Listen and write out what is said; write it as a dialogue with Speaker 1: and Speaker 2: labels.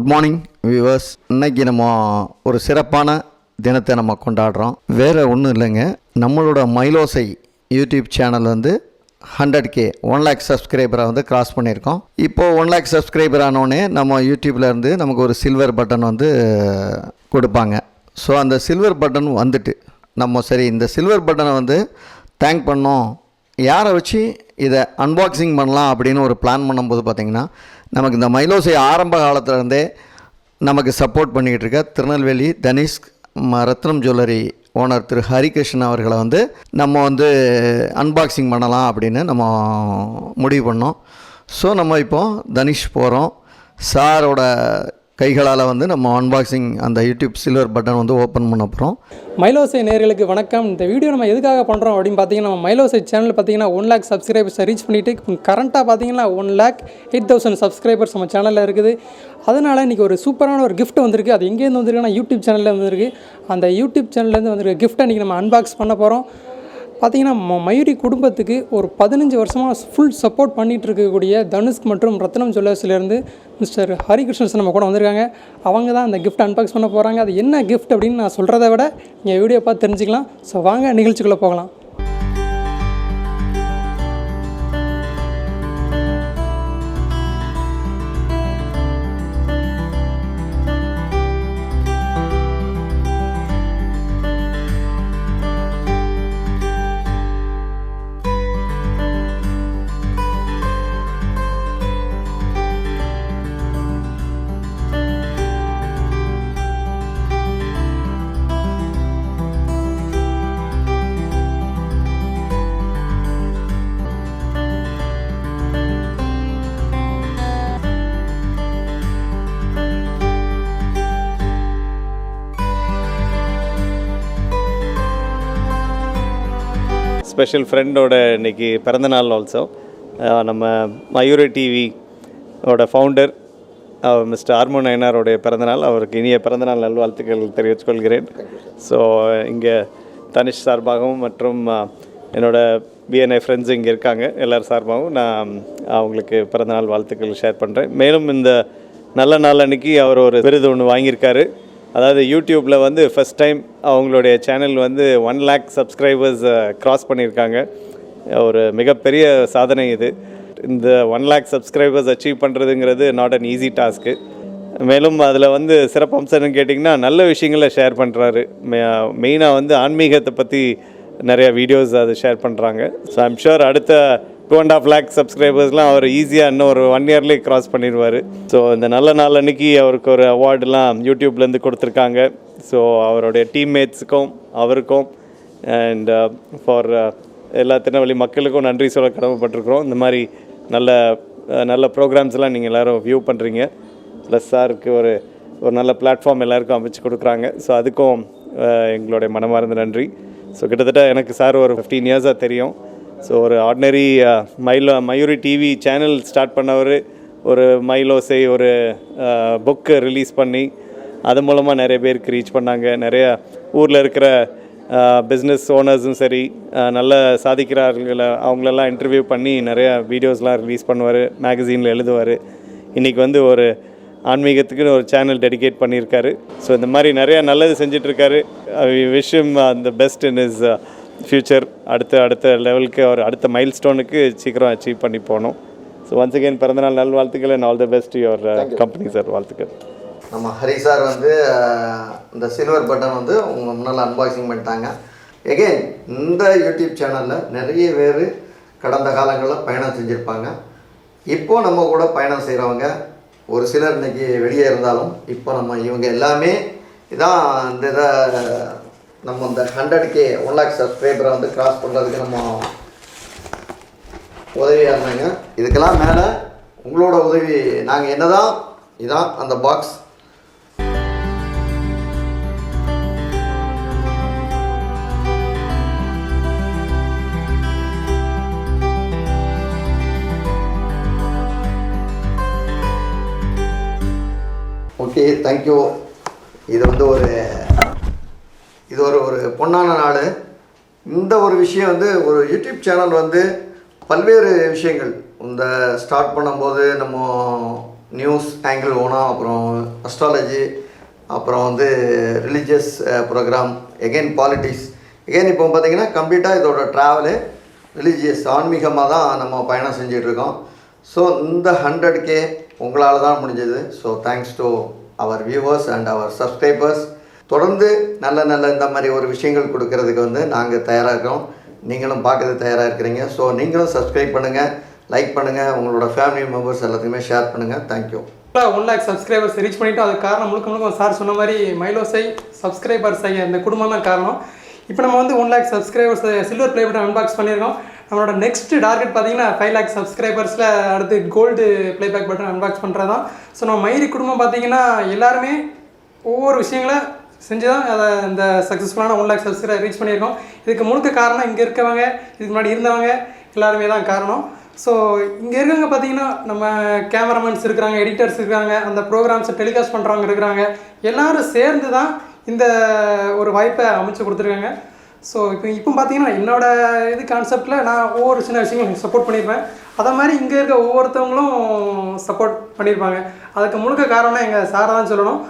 Speaker 1: Good morning viewers இன்னைக்கு நம்ம ஒரு சிறப்பான தினத்தை நம்ம கொண்டாடுறோம். வேறு ஒன்றும் இல்லைங்க. நம்மளோட மைலோசை யூடியூப் சேனல் வந்து ஹண்ட்ரட் கே ஒன் லேக் சப்ஸ்கிரைபரை வந்து கிராஸ் பண்ணியிருக்கோம். இப்போது ஒன் லேக் சப்ஸ்கிரைபர் ஆனோடனே நம்ம யூடியூப்லேருந்து நமக்கு ஒரு சில்வர் பட்டன் வந்து கொடுப்பாங்க. ஸோ அந்த சில்வர் பட்டன் வந்துட்டு நம்ம சரி இந்த சில்வர் பட்டனை வந்து தேங்க் பண்ணோம். யாரை வச்சு இதை அன்பாக்சிங் பண்ணலாம் அப்படின்னு ஒரு பிளான் பண்ணும்போது பார்த்திங்கன்னா நமக்கு இந்த மைலோசை ஆரம்ப காலத்துலேருந்தே நமக்கு சப்போர்ட் பண்ணிக்கிட்டு இருக்க திருநெல்வேலி தனிஷ் ம- ரத்னம் ஜுவல்லரி ஓனர் திரு ஹரிகிருஷ்ணன் அவர்களை வந்து நம்ம வந்து அன்பாக்சிங் பண்ணலாம் அப்படின்னு நம்ம முடிவு பண்ணோம். ஸோ நம்ம இப்போ தனிஷ் போகிறோம் சாரோட கைகளால் வந்து நம்ம அன்பாக்சிங் அந்த யூடியூப் சில்வர் பட்டன் வந்து ஓப்பன் பண்ண போகிறோம்
Speaker 2: மைலோசை நேர்களுக்கு வணக்கம். இந்த வீடியோ நம்ம எதுக்காக பண்ணுறோம் அப்படின்னு பார்த்தீங்கன்னா நம்ம மைலோசை சேனல் பார்த்தீங்கன்னா ஒன் லேக் சப்ஸ்கிரைபர்ஸை ரீச் பண்ணிவிட்டு கரண்ட்டாக பார்த்தீங்கன்னா one lakh eight thousand subscribers நம்ம சேனலில் இருக்குது. அதனால் இன்றைக்கி ஒரு சூப்பரான ஒரு கிஃப்ட் வந்திருக்கு. அது எங்கேருந்து வந்திருக்குன்னா யூடியூப் சேனலில் வந்திருக்கு. அந்த யூடியூப் சேனல்லேருந்து வந்திருக்க கிஃப்ட்டை இன்றைக்கி நம்ம அன்பாக்ஸ் பண்ண போகிறோம் பார்த்தீங்கன்னா ம- மயூரி குடும்பத்துக்கு ஒரு பதினஞ்சு வருஷமாக ஃபுல் சப்போர்ட் பண்ணிகிட்டு இருக்கக்கூடிய தனுஷ்க் மற்றும் ரத்னம் ஜுவல்லர்ஸ்லேருந்து மிஸ்டர் ஹரிகிருஷ்ணன் நம்ம கூட வந்திருக்காங்க. அவங்க தான் அந்த கிஃப்ட் அன்பாக்ஸ் பண்ண போகிறாங்க அது என்ன கிஃப்ட் அப்படின்னு நான் சொல்கிறத விட நீங்கள் வீடியோ பார்த்து தெரிஞ்சுக்கலாம். ஸோ வாங்க நிகழ்ச்சிக்குள்ளே போகலாம்.
Speaker 3: ஸ்பெஷல் ஃப்ரெண்டோட இன்னைக்கு பிறந்தநாள் ஆல்சோ நம்ம மயூரி டிவி ஓட ஃபவுண்டர் மிஸ்டர் ஆர்மோ நயனாரோடைய பிறந்தநாள் அவருக்கு இனிய பிறந்தநாள் நல்வாழ்த்துக்கள் தெரிவித்துக் கொள்கிறேன். ஸோ இங்கே தனிஷ் சார்பாகவும் மற்றும் அஹ், என்னோட பிஎன்ஐ ஃப்ரெண்ட்ஸ் இங்கே இருக்காங்க எல்லோரும் சார்பாகவும் நான் அவங்களுக்கு பிறந்தநாள் வாழ்த்துக்கள் ஷேர் பண்ணுறேன் மேலும் இந்த நல்ல நாள் அன்னைக்கு அவர் ஒரு விருது ஒன்று வாங்கியிருக்காரு. அதாவது யூடியூப்பில் வந்து ஃபஸ்ட் டைம் அவங்களுடைய சேனல் வந்து ஒன் லேக் சப்ஸ்கிரைபர்ஸ் க்ராஸ் பண்ணியிருக்காங்க. ஒரு மிகப்பெரிய சாதனை இது. இந்த ஒன் லேக் சப்ஸ்கிரைபர்ஸ் அச்சீவ் பண்ணுறதுங்கிறது நாட் அன் ஈஸி டாஸ்க்கு மேலும் அதில் வந்து சிறப்பம்சம்னு கேட்டிங்கன்னா நல்ல விஷயங்களை ஷேர் பண்ணுறாரு மெயினாக வந்து ஆன்மீகத்தை பற்றி நிறையா வீடியோஸ் அதை ஷேர் பண்ணுறாங்க ஸோ ஐம் ஷுர் அடுத்த டூ அண்ட் ஆஃப் லேக் சப்ஸ்கிரைபர்ஸ்லாம் அவர் ஈஸியாக இன்னும் ஒரு ஒன் இயர்லேயே க்ராஸ் பண்ணிடுவார். ஸோ இந்த நல்ல நாள் அன்னைக்கு அவருக்கு ஒரு அவார்டுலாம் யூடியூப்லேருந்து கொடுத்துருக்காங்க. ஸோ அவருடைய டீம்மேட்ஸுக்கும் அவருக்கும் அண்ட் ஃபார் uh, uh, எல்லா திருநெல்வேலி மக்களுக்கும் நன்றி சொல்ல கடமைப்பட்டிருக்கிறோம். இந்த மாதிரி நல்ல நல்ல ப்ரோக்ராம்ஸ்லாம் நீங்கள் எல்லோரும் வியூ பண்ணுறீங்க ப்ளஸ் சாருக்கு ஒரு ஒரு நல்ல பிளாட்ஃபார்ம் எல்லாருக்கும் அமைச்சு கொடுக்குறாங்க. ஸோ அதுக்கும் எங்களுடைய மனமார்ந்த நன்றி. ஸோ கிட்டத்தட்ட எனக்கு சார் ஒரு ஃபிஃப்டீன் இயர்ஸாக தெரியும். ஸோ ஒரு ஆர்டினரி மயிலோ மயூரி டிவி சேனல் ஸ்டார்ட் பண்ணவர் ஒரு மயிலோசை ஒரு uh, புக்கு ரிலீஸ் பண்ணி அது மூலமாக நிறைய பேருக்கு ரீச் பண்ணாங்க. நிறைய ஊரில் இருக்கிற uh, பிஸ்னஸ் ஓனர்ஸும் சரி uh, நல்ல சாதிக்கிறார்கள் அவங்களெல்லாம் இன்டர்வியூ பண்ணி நிறைய வீடியோஸ்லாம் ரிலீஸ் பண்ணுவார் மேகசீனில் எழுதுவார். இன்றைக்கி வந்து ஒரு ஆன்மீகத்துக்குன்னு ஒரு சேனல் டெடிகேட் பண்ணியிருக்காரு. ஸோ இந்த மாதிரி நிறையா நல்லது செஞ்சிட்ருக்காரு. விஷ் அந்த பெஸ்ட் இன் இஸ் ஃப்யூச்சர் அடுத்த அடுத்த லெவலுக்கு அவர் அடுத்த மைல் ஸ்டோனுக்கு சீக்கிரம் அச்சீவ் பண்ணி போகணும். ஸோ ஒன்ஸ் அகேன் பிறந்தநாள் நல்வாழ்த்துக்கள் and all the best your company sir வாழ்த்துக்கள்.
Speaker 1: நம்ம ஹரி சார் வந்து அஹ், இந்த சில்வர் பட்டன் வந்து உங்கள் முன்னால் அன்பாக்சிங் பண்ணிட்டாங்க. எகெயின் இந்த யூடியூப் சேனலில் நிறைய பேர் கடந்த காலங்களில் பயணம் செஞ்சுருப்பாங்க. இப்போ நம்ம கூட பயணம் செய்கிறவங்க ஒரு சிலர் இன்னைக்கு வெளியே இருந்தாலும் இப்போ நம்ம இவங்க எல்லாமே இதான் இந்த இதை நம்ம இந்த ஹண்ட்ரட் கே ஒன் லேக் சப்ஸ்கிரைபரை வந்து கிராஸ் பண்ணுறதுக்கு நம்ம உதவியாக இருந்தாங்க. இதுக்கெல்லாம் மேலே உங்களோட உதவி நாங்கள் என்ன தான் இதான் அந்த பாக்ஸ் ஓகே தேங்க்யூ இது வந்து ஒரு இது ஒரு ஒரு பொன்னான நாள். இந்த ஒரு விஷயம் வந்து ஒரு யூடியூப் சேனல் வந்து பல்வேறு விஷயங்கள். இந்த ஸ்டார்ட் பண்ணும்போது நம்ம நியூஸ் ஆங்கிள் ஓனா அப்புறம் அஸ்ட்ராலஜி அப்புறம் வந்து religious program again politics again இப்போ பார்த்தீங்கன்னா கம்ப்ளீட்டாக இதோட ட்ராவலு ரிலீஜியஸ் ஆன்மீகமாக தான் நம்ம பயணம் செஞ்சிட்ருக்கோம். ஸோ இந்த ஹண்ட்ரட் கே உங்களால் தான் முடிஞ்சது. So thanks to our viewers and our subscribers தொடர்ந்து நல்ல நல்ல இந்த மாதிரி ஒரு விஷயங்கள் கொடுக்கறதுக்கு வந்து நாங்கள் தயாராக இருக்கோம். நீங்களும் பார்க்கறது தயாராக இருக்கிறீங்க. ஸோ நீங்களும் சப்ஸ்கிரைப் பண்ணுங்கள் லைக் பண்ணுங்கள் உங்களோட ஃபேமிலி மெம்பர்ஸ் எல்லாத்துக்குமே ஷேர் பண்ணுங்கள் thank you
Speaker 2: one lakh subscribers reach பண்ணிவிட்டு அதுக்கு காரணம் முழுக்க முழுக்க சார் சொன்ன மாதிரி மைலோசை சப்ஸ்கிரைபர்ஸ் இந்த குடும்பம் தான் காரணம். இப்போ நம்ம வந்து one lakh subscribers silver play button unbox பண்ணியிருக்கோம். நம்மளோட நெக்ஸ்ட் டார்கெட் பார்த்தீங்கன்னா ஃபைவ் லேக் சப்ஸ்கிரைபர்ஸில் அடுத்து கோல்டு பிளேபேக் பட்டன் அன்பாக்ஸ் பண்ணுறது தான் ஸோ நம்ம மயிரி குடும்பம் பார்த்தீங்கன்னா எல்லாருமே ஒவ்வொரு விஷயங்களை செஞ்சு தான் அதை இந்த சக்ஸஸ்ஃபுல்லான ஒன் லேக் சப்ஸ்கிரைபர் ரீச் பண்ணியிருக்கோம். இதுக்கு முழுக்க காரணம் இங்கே இருக்கவங்க இதுக்கு முன்னாடி இருந்தவங்க எல்லாருமே தான் காரணம். ஸோ இங்கே இருக்கவங்க பார்த்தீங்கன்னா நம்ம கேமராமேன்ஸ் இருக்கிறாங்க எடிட்டர்ஸ் இருக்காங்க அந்த ப்ரோக்ராம்ஸை டெலிகாஸ்ட் பண்ணுறவங்க இருக்கிறாங்க. எல்லோரும் சேர்ந்து தான் இந்த ஒரு வாய்ப்பை அமைச்சு கொடுத்துருக்காங்க. ஸோ இப்போ இப்போ பார்த்தீங்கன்னா என்னோட இது கான்செப்டில் நான் ஒவ்வொரு சின்ன விஷயங்களும் சப்போர்ட் பண்ணியிருப்பேன். அதை மாதிரி இங்கே இருக்க ஒவ்வொருத்தவங்களும் சப்போர்ட் பண்ணியிருப்பாங்க. அதுக்கு முழுக்க காரணம் எங்கள் சாரை தான் சொல்லணும்.